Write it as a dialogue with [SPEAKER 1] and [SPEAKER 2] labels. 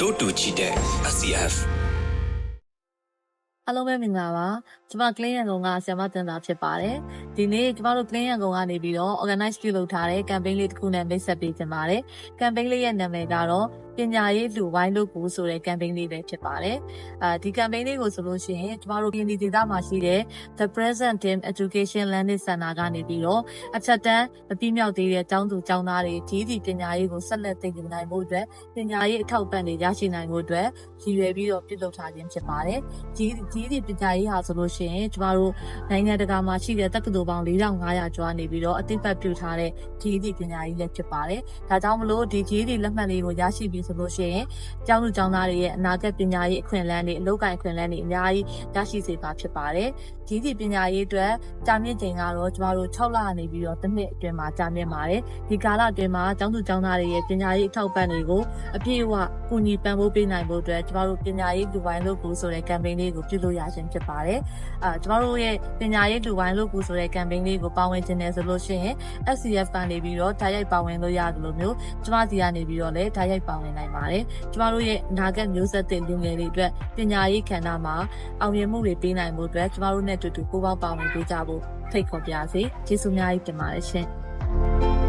[SPEAKER 1] တိုးတူချီတဲ့ SCF
[SPEAKER 2] အားလုံးပဲမင်္ဂလာပါကျွန်မ clean ရန်ကုန်ကဆရာမတင်တာဖြစ်ပါတယ်ဒီနေ့ကျမတို့ clean ရန်ကုန်ကနေပြီးတော့ organize ပြုလုပ်ထားတဲ့ campaign လေးတစ်ခုနဲ့မိတ်ဆက်ပေးခြင်းပါတယ် campaign လေးရဲ့နာမည်ကတော့ ပညာရေးလူဝိုင်းလို့ကိုဆိုတဲ့ campaign လေးပဲဖြစ်ပါတယ်အာဒီ campaign လေးကိုဆိုလို့ရှိရင်ကျမတို့ပြည်ဒေသမှာရှိတဲ့ The Present Team Education Learning Center ကနေပြီးတော့အထက်တန်းမပြီးမြောက်သေးတဲ့ကျောင်းသူကျောင်းသားတွေဒီဒီပညာရေးကိုဆက်လက်သင်ယူနိုင်ဖို့အတွက်ပညာရေးအထောက်အပံ့တွေရရှိနိုင်ဖို့အတွက်ရည်ရွယ်ပြီးတော့ပြုလုပ်ထားခြင်းဖြစ်ပါတယ်ဒီဒီဒီပညာရေးဟာဆိုလို့ရှိရင်ကျမတို့နိုင်ငံတကာမှာရှိတဲ့တက္ကသိုလ်ပေါင်း4500ကျော်နေပြီးတော့အသိပတ်ပြုထားတဲ့ဒီဒီပညာရေးလည်းဖြစ်ပါတယ်ဒါကြောင့်မလို့ဒီဒီဒီလက်မှတ်လေးကိုရရှိပြီးဆိုလို့ရှိရင်ကျောင်းသူကျောင်းသားတွေရဲ့အနာဂတ်ပညာရေးအခွင့်အလမ်းတွေအလုပ်ကိုင်အခွင့်အလမ်းတွေအများကြီးရရှိစေပါဖြစ်ပါတယ်ဒီဒီပညာရေးအတွက်ကြာမြင့်ချိန်ကတော့ကျမတို့6လနေပြီးတော့တစ်နှစ်အတွင်းမှာကြာမြင့်ပါတယ်ဒီကာလအတွင်းမှာကျောင်းသူကျောင်းသားတွေရဲ့ပညာရေးအထောက်ပံ့တွေကိုအပြည့်အဝကူညီပံ့ပိုးပေးနိုင်ဖို့အတွက်ကျမတို့ပညာရေးလူပိုင်းလို့ကိုဆိုတဲ့ campaign လေးကိုပြုလုပ်ရခြင်းဖြစ်ပါတယ်အာကျမတို့ရဲ့ပညာရေးလူပိုင်းလို့ကိုဆိုတဲ့ campaign လေးကိုပါဝင်ခြင်းနဲ့ဆိုလို့ရှိရင် SCF ကနေပြီးတော့ဓာတ်ရိုက်ပါဝင်လို့ရတယ်လို့မျိုးကျမစီကနေပြီးတော့လည်းဓာတ်ရိုက်ပါဝင်နိုင်ပါတယ်ကျမတို့ရဲ့အနာဂတ်မျိုးဆက်သစ်လူငယ်တွေအတွက်ပညာရေးကဏ္ဍမှာအောင်မြင်မှုတွေပေးနိုင်ဖို့အတွက်ကျမတို့နဲ့အတူတူပူးပေါင်းပါဝင်ပေးကြဖို့ဖိတ်ခေါ်ပါရစေကျေးဇူးများကြီးတင်ပါတယ်ရှင်